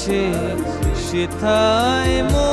কাছে সেথায় মোদের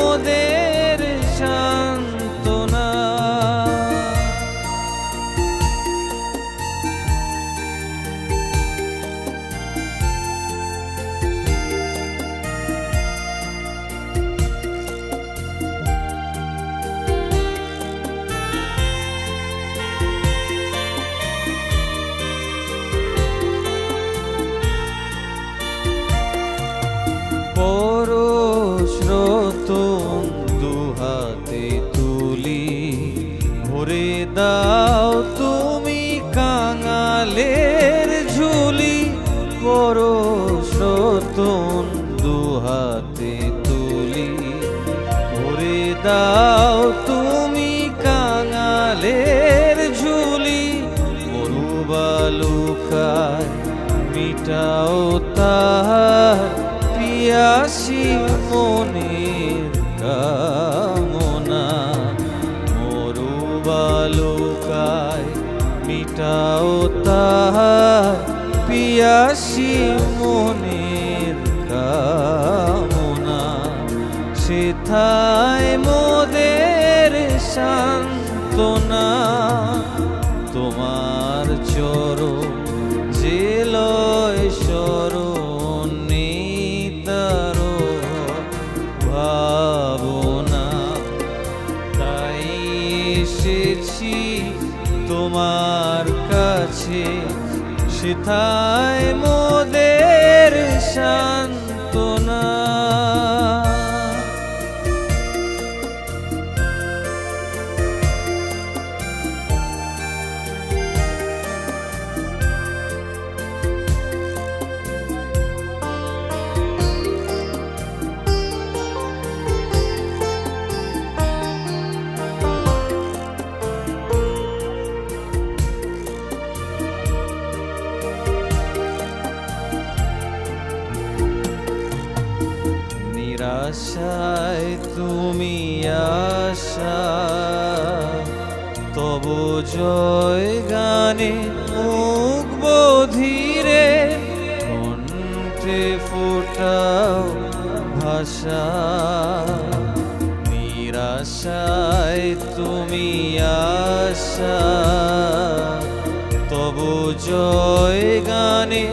তুমি কাঙালের ঝুলি পরশ্রোতম দুহাতে তুলি। ভরে দাও তুমি কাঙালের ঝুলি মরু বালুকায় মিটাও তাহার পিয়াসি মনের কামনা মিটাও তাহার পিয়াসি মনের কামনা। সেথায় মোদের সান্ত্বনা। তোমার ভাবনা। তাই এসেছি তোমার সেথায় মোদের সান্ত্বনা নিরাশায় তুমি আশা, তব জয় গানে মুখ বধিরে, কণ্ঠে ফোটাও ভাষা। নিরাশায় তুমি আশা, তব জয় গানে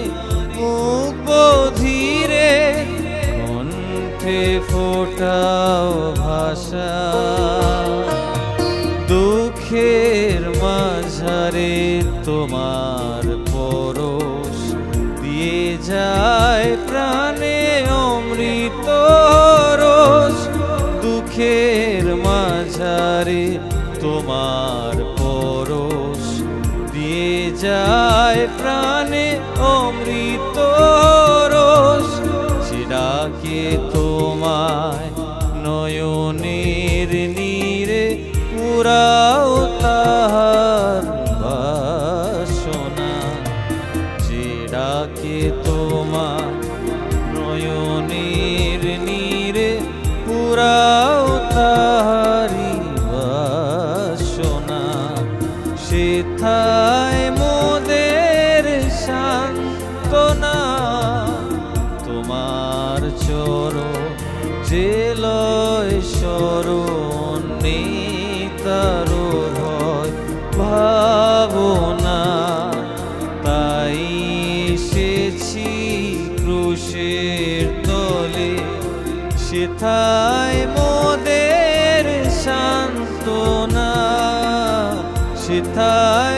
ফোটাও ভাষা। দুঃখের মাঝারে তোমার পরশ দিয়ে যায় প্রাণে অমৃত রস। দুঃখের মাঝারে তোমার পরশ দিয়ে যায় প্রাণে নয়নের নীরে পুরাও তাহার বাসনা। চিরাকে তোমার নয়নের নীরে পুরাও তাহারি বাসনা। সেথায় মোদের সান্ত্বনা পাব না। তাই এসেছি ক্রুশের তলে। সেথায় মোদের শান্তনা সেথায়